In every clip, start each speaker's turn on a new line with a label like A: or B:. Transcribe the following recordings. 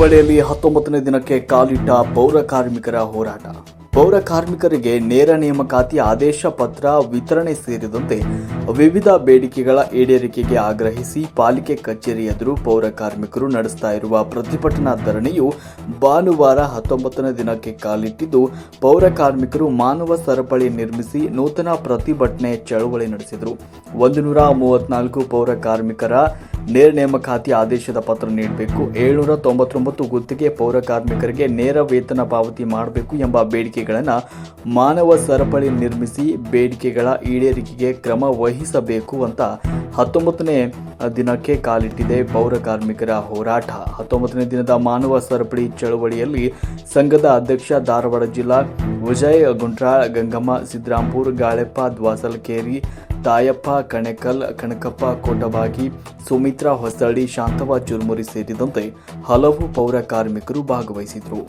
A: ಹುಬ್ಬಳ್ಳಿಯಲ್ಲಿ ಹತ್ತೊಂಬತ್ತನೇ ದಿನಕ್ಕೆ ಕಾಲಿಟ್ಟ ಪೌರ ಕಾರ್ಮಿಕರ ಹೋರಾಟ. ಪೌರ ಕಾರ್ಮಿಕರಿಗೆ ನೇರ ನೇಮಕಾತಿ ಆದೇಶ ಪತ್ರ ವಿತರಣೆ ಸೇರಿದಂತೆ ವಿವಿಧ ಬೇಡಿಕೆಗಳ ಈಡೇರಿಕೆಗೆ ಆಗ್ರಹಿಸಿ ಪಾಲಿಕೆ ಕಚೇರಿ ಎದುರು ಪೌರ ಕಾರ್ಮಿಕರು ನಡೆಸ್ತಾ ಇರುವ ಪ್ರತಿಭಟನಾ ಧರಣಿಯು ಭಾನುವಾರ ಹತ್ತೊಂಬತ್ತನೇ ದಿನಕ್ಕೆ ಕಾಲಿಟ್ಟಿದ್ದು, ಪೌರ ಕಾರ್ಮಿಕರು ಮಾನವ ಸರಪಳಿ ನಿರ್ಮಿಸಿ ನೂತನ ಪ್ರತಿಭಟನೆ ಚಳವಳಿ ನಡೆಸಿದರು. ಒಂದು ನೂರ ಮೂವತ್ನಾಲ್ಕು ಪೌರ ಕಾರ್ಮಿಕರ ನೇರ ನೇಮಕಾತಿ ಆದೇಶದ ಪತ್ರ ನೀಡಬೇಕು. ಏಳ್ನೂರ ತೊಂಬತ್ತೊಂಬತ್ತು ಗುತ್ತಿಗೆ ಪೌರ ಕಾರ್ಮಿಕರಿಗೆ ನೇರ ವೇತನ ಪಾವತಿ ಮಾಡಬೇಕು ಎಂಬ ಬೇಡಿಕೆಗಳನ್ನು ಮಾನವ ಸರಪಳಿ ನಿರ್ಮಿಸಿ ಬೇಡಿಕೆಗಳ ಈಡೇರಿಕೆಗೆ ಕ್ರಮ ವಹಿಸಬೇಕು ಅಂತ ಹತ್ತೊಂಬತ್ತನೇ ದಿನಕ್ಕೆ ಕಾಲಿಟ್ಟಿದೆ ಪೌರ ಕಾರ್ಮಿಕರ ಹೋರಾಟ. ಹತ್ತೊಂಬತ್ತನೇ ದಿನದ ಮಾನವ ಸರಪಳಿ ಚಳವಳಿಯಲ್ಲಿ ಸಂಘದ ಅಧ್ಯಕ್ಷ ಧಾರವಾಡ ಜಿಲ್ಲಾ ವಿಜಯ್ ಗುಂಟ್ರಾ ಗಂಗಮ್ಮ ಸಿದ್ದರಾಂಪುರ್ ಗಾಳೆಪ್ಪ, ದ್ವಾಸಲ್ಕೇರಿ, ತಾಯಪ್ಪ, ಕಣಕಲ್, ಕಣಕಪ್ಪ, ಕೋಟಬಾಗಿ, ಸುಮಿತ್ರಾ, ಹೊಸಳ್ಳಿ, ಶಾಂತವ, ಚುರ್ಮುರಿ ಸೇರಿದಂತೆ ಹಲವು ಪೌರ ಕಾರ್ಮಿಕರು ಭಾಗವಹಿಸಿದರು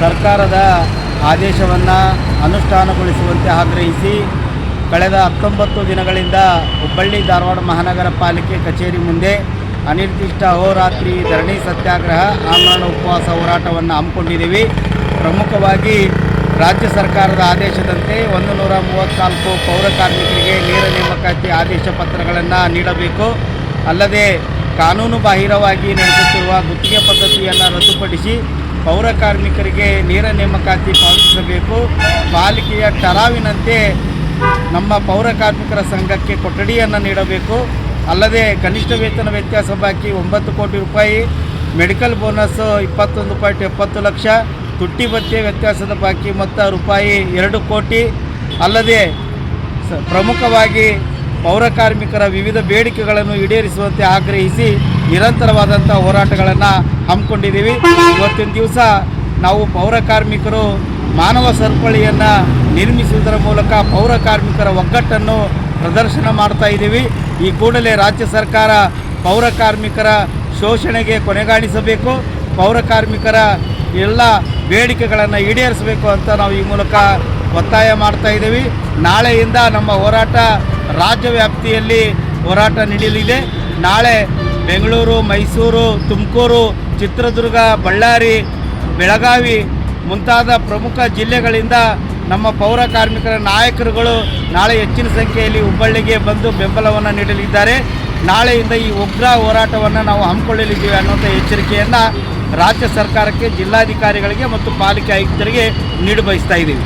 B: ಸರ್ಕಾರದ ಆದೇಶವನ್ನು ಅನುಷ್ಠಾನಗೊಳಿಸುವಂತೆ ಆಗ್ರಹಿಸಿ ಕಳೆದ ಹತ್ತೊಂಬತ್ತು ದಿನಗಳಿಂದ ಹುಬ್ಬಳ್ಳಿ ಧಾರವಾಡ ಮಹಾನಗರ ಪಾಲಿಕೆ ಕಚೇರಿ ಮುಂದೆ ಅನಿರ್ದಿಷ್ಟ ಅಹೋರಾತ್ರಿ ಧರಣಿ ಸತ್ಯಾಗ್ರಹ, ಆಮರಣ ಉಪವಾಸ ಹೋರಾಟವನ್ನು ಹಮ್ಮಿಕೊಂಡಿದ್ದೀವಿ. ಪ್ರಮುಖವಾಗಿ ರಾಜ್ಯ ಸರ್ಕಾರದ ಆದೇಶದಂತೆ ಒಂದು ನೂರ ಮೂವತ್ತ್ನಾಲ್ಕು ಪೌರ ಕಾರ್ಮಿಕರಿಗೆ ನೇರ ನೇಮಕಾತಿ ಆದೇಶ ಪತ್ರಗಳನ್ನು ನೀಡಬೇಕು. ಅಲ್ಲದೆ ಕಾನೂನು ಬಾಹಿರವಾಗಿ ನಡೆಸುತ್ತಿರುವ ಗುತ್ತಿಗೆ ಪದ್ಧತಿಯನ್ನು ರದ್ದುಪಡಿಸಿ ಪೌರ ಕಾರ್ಮಿಕರಿಗೆ ನೇರ ನೇಮಕಾತಿ ಪಾವತಿಸಬೇಕು. ಪಾಲಿಕೆಯ ಟರಾವಿನಂತೆ ನಮ್ಮ ಪೌರ ಕಾರ್ಮಿಕರ ಸಂಘಕ್ಕೆ ಕೊಠಡಿಯನ್ನು ನೀಡಬೇಕು. ಅಲ್ಲದೆ ಕನಿಷ್ಠ ವೇತನ ವ್ಯತ್ಯಾಸ ಬಾಕಿ ಒಂಬತ್ತು ಕೋಟಿ ರೂಪಾಯಿ, ಮೆಡಿಕಲ್ ಬೋನಸ್ ಇಪ್ಪತ್ತೊಂದು ಪಾಯಿಂಟ್ ಎಪ್ಪತ್ತು ಲಕ್ಷ, ತುಟ್ಟಿ ಭತ್ಯೆ ವ್ಯತ್ಯಾಸದ ಬಾಕಿ ಮೊತ್ತ ರೂಪಾಯಿ ಎರಡು ಕೋಟಿ. ಅಲ್ಲದೆ ಪ್ರಮುಖವಾಗಿ ಪೌರ ಕಾರ್ಮಿಕರ ವಿವಿಧ ಬೇಡಿಕೆಗಳನ್ನು ಈಡೇರಿಸುವಂತೆ ಆಗ್ರಹಿಸಿ ನಿರಂತರವಾದಂಥ ಹೋರಾಟಗಳನ್ನು ಹಮ್ಮಿಕೊಂಡಿದ್ದೀವಿ. ಇವತ್ತಿನ ದಿವಸ ನಾವು ಪೌರ ಕಾರ್ಮಿಕರು ಮಾನವ ಸರಪಳಿಯನ್ನು ನಿರ್ಮಿಸುವುದರ ಮೂಲಕ ಪೌರ ಕಾರ್ಮಿಕರ ಒಗ್ಗಟ್ಟನ್ನು ಪ್ರದರ್ಶನ ಮಾಡ್ತಾ ಇದ್ದೀವಿ. ಈ ಕೂಡಲೇ ರಾಜ್ಯ ಸರ್ಕಾರ ಪೌರ ಕಾರ್ಮಿಕರ ಶೋಷಣೆಗೆ ಕೊನೆಗಾಣಿಸಬೇಕು. ಪೌರ ಕಾರ್ಮಿಕರ ಎಲ್ಲ ಬೇಡಿಕೆಗಳನ್ನು ಈಡೇರಿಸಬೇಕು ಅಂತ ನಾವು ಈ ಮೂಲಕ ಒತ್ತಾಯ ಮಾಡ್ತಾ ಇದ್ದೀವಿ. ನಾಳೆಯಿಂದ ನಮ್ಮ ಹೋರಾಟ ರಾಜ್ಯ ವ್ಯಾಪ್ತಿಯಲ್ಲಿ ಹೋರಾಟ ನಡೆಯಲಿದೆ. ನಾಳೆ ಬೆಂಗಳೂರು, ಮೈಸೂರು, ತುಮಕೂರು, ಚಿತ್ರದುರ್ಗ, ಬಳ್ಳಾರಿ, ಬೆಳಗಾವಿ ಮುಂತಾದ ಪ್ರಮುಖ ಜಿಲ್ಲೆಗಳಿಂದ ನಮ್ಮ ಪೌರ ಕಾರ್ಮಿಕರ ನಾಯಕರುಗಳು ನಾಳೆ ಹೆಚ್ಚಿನ ಸಂಖ್ಯೆಯಲ್ಲಿ ಹುಬ್ಬಳ್ಳಿಗೆ ಬಂದು ಬೆಂಬಲವನ್ನು ನೀಡಲಿದ್ದಾರೆ. ನಾಳೆಯಿಂದ ಈ ಉಗ್ರ ಹೋರಾಟವನ್ನು ನಾವು ಹಮ್ಮಿಕೊಳ್ಳಲಿದ್ದೀವಿ ಅನ್ನುವಂಥ ಎಚ್ಚರಿಕೆಯನ್ನು ರಾಜ್ಯ ಸರ್ಕಾರಕ್ಕೆ, ಜಿಲ್ಲಾಧಿಕಾರಿಗಳಿಗೆ ಮತ್ತು ಪಾಲಿಕೆ ಆಯುಕ್ತರಿಗೆ ನೀಡಿ ಬಯಸ್ತಾ ಇದ್ದೀವಿ.